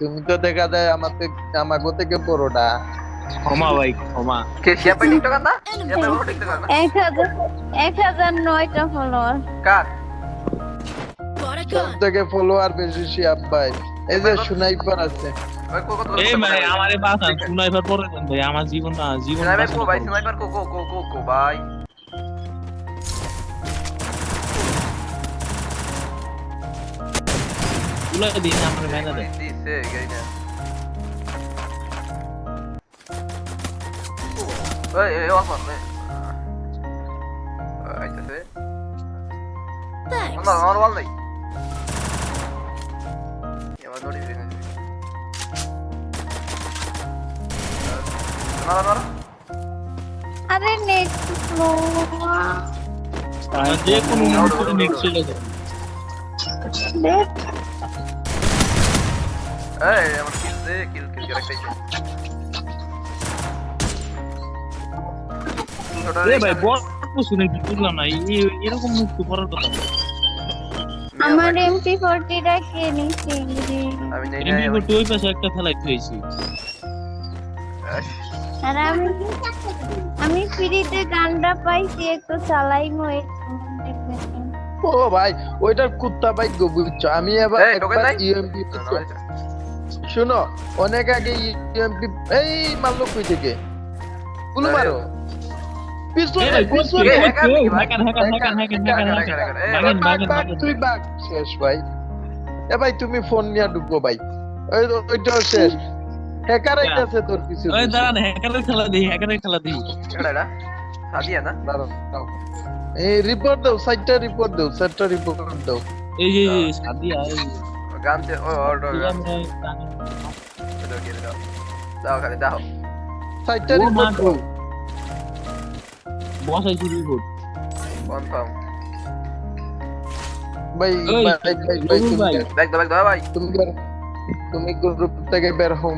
তুমি তো দেখা যায় আমার থেকে আমাগো থেকে বড়টা ক্ষমা ভাই ক্ষমা। কে শিয়াপা টিকটক আন্দা শিয়াপা বড় টিকটক আন্দা এক হাজার এক হাজার নয়টা ফলোয়ার কার? সব থেকে ফলোয়ার বেশি শিয়াব ভাই। এই যে সুনাইপার আছে। এই ভাই আমারে বাঁচান সুনাইবার পরে দেন ভাই আমার জীবন না জীবন স্নাইপার ভাই। স্নাইপার কো কো কো কো কো ভাই তুলাই দিন আমার ভেঙে দেন দিছে গাইনা ওই এই ওয়াপন এই আইতাছে আমার আমার ওয়াল নাই এবার নোটিস দিন না না না আরে নেট স্লো আর যে কোনো মুহূর্তে নেক্সট চলে যাবে এই আমার কিল দে কিল কিল করে খাইছে এ ভাই বল শুনে কি বুঝলাম না এরকম মুক্ত করার কথা। আমার এমপি ফোরটিটা কে নিছে আমি নেই ওই পাশে একটা আর আমি আমি ফ্রিতে গানটা পাইছি একটু চালাই মই ও ভাই ওইটার কুত্তা ভাই বুঝছ? আমি এবার একবার ইএমপি শোনো অনেক আগে ইএমপি এই মারলো কই থেকে? গুলো মারো। এই এই, এই। তুই শেষ ভাই। এ ভাই তুমি ফোন নিয়ে ঢুকবো ভাই। ওই ওইটাও শেষ। হ্যাকার আইতাছে তোর পিছু ওই দাঁড়ান হ্যাকারের খেলা দিই হ্যাকারের খেলা দিই। এই রিপোর্ট দাও সাইটটা রিপোর্ট দাও সাইটটা রিপোর্ট দাও। এই এই সাদিয়া এই। গানতে ও অর্ডার দাও। দাও খালি দাও। সাইটটা রিপোর্ট দাও। বসাইছি রিপোর্ট কনফার্ম ভাই ভাই ভাই ভাই তুমি দাও ভাই। তুমি তুমি গ্রুপ থেকে বের হও।